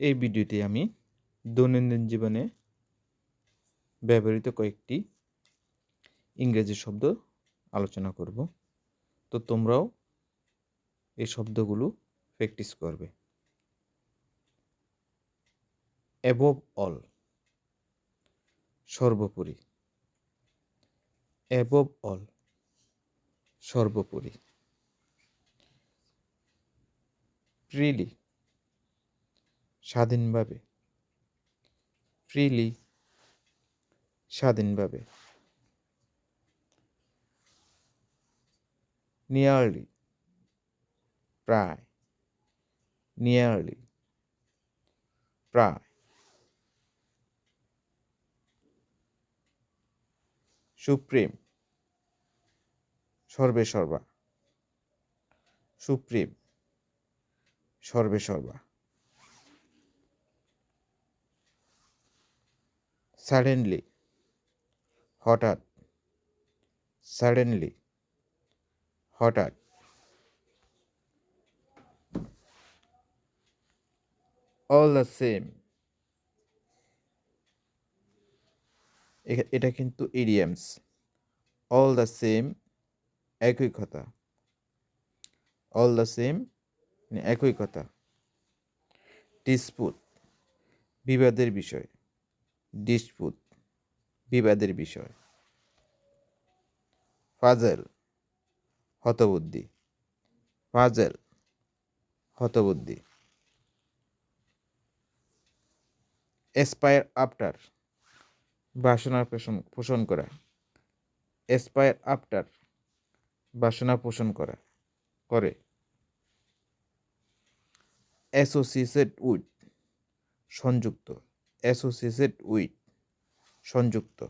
এই ভিডিওতে আমি দৈনন্দিন জীবনে ব্যবহৃত কয়েকটি ইংরেজি শব্দ আলোচনা করব। তো তোমরাও এই শব্দগুলো প্র্যাকটিস করবে। অ্যাবভ অল সর্বোপরি। অ্যাবভ অল সর্বোপরি। ফ্রিলি স্বাধীনভাবে। ফ্রিলি স্বাধীনভাবে। নিয়ারলি প্রায়। নিয়ারলি প্রায়। সুপ্রিম সর্বে সর্বা সুপ্রিম সর্বে সর্বা সাডেনলি হঠাৎ সাডেনলি হঠাৎ অল দ্য সেম এটা কিন্তু ইডিয়ামস অল দ্য সেম একই কথা অল দ্য সেম একই কথা ডিসপুট বিবাদের বিষয়। ডিসপুট, বিবাদের বিষয়। ফাজেল, হতবুদ্ধি। ফাজেল, হতবুদ্ধি। এসপায়ার আফটার, বাসনা পোষণ পোষণ করা। এসপায়ার আফটার, বাসনা পোষণ করা, করে। অ্যাসোসিয়েটেড উইথ, সংযুক্ত। অ্যাসোসিয়েটেড উইথ সংযুক্ত।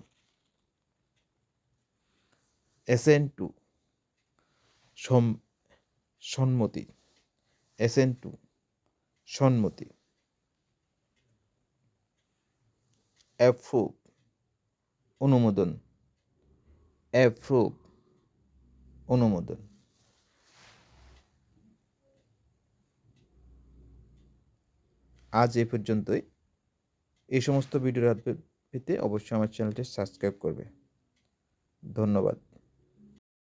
এসেন টু সম্মতি। এসেন টু সম্মতি। অ্যাপ্রুভ অনুমোদন। অ্যাপ্রুভ অনুমোদন। আজ এ পর্যন্তই। এই সমস্ত ভিডিওর পেতে অবশ্যই আমার চ্যানেলটি সাবস্ক্রাইব করবে। ধন্যবাদ।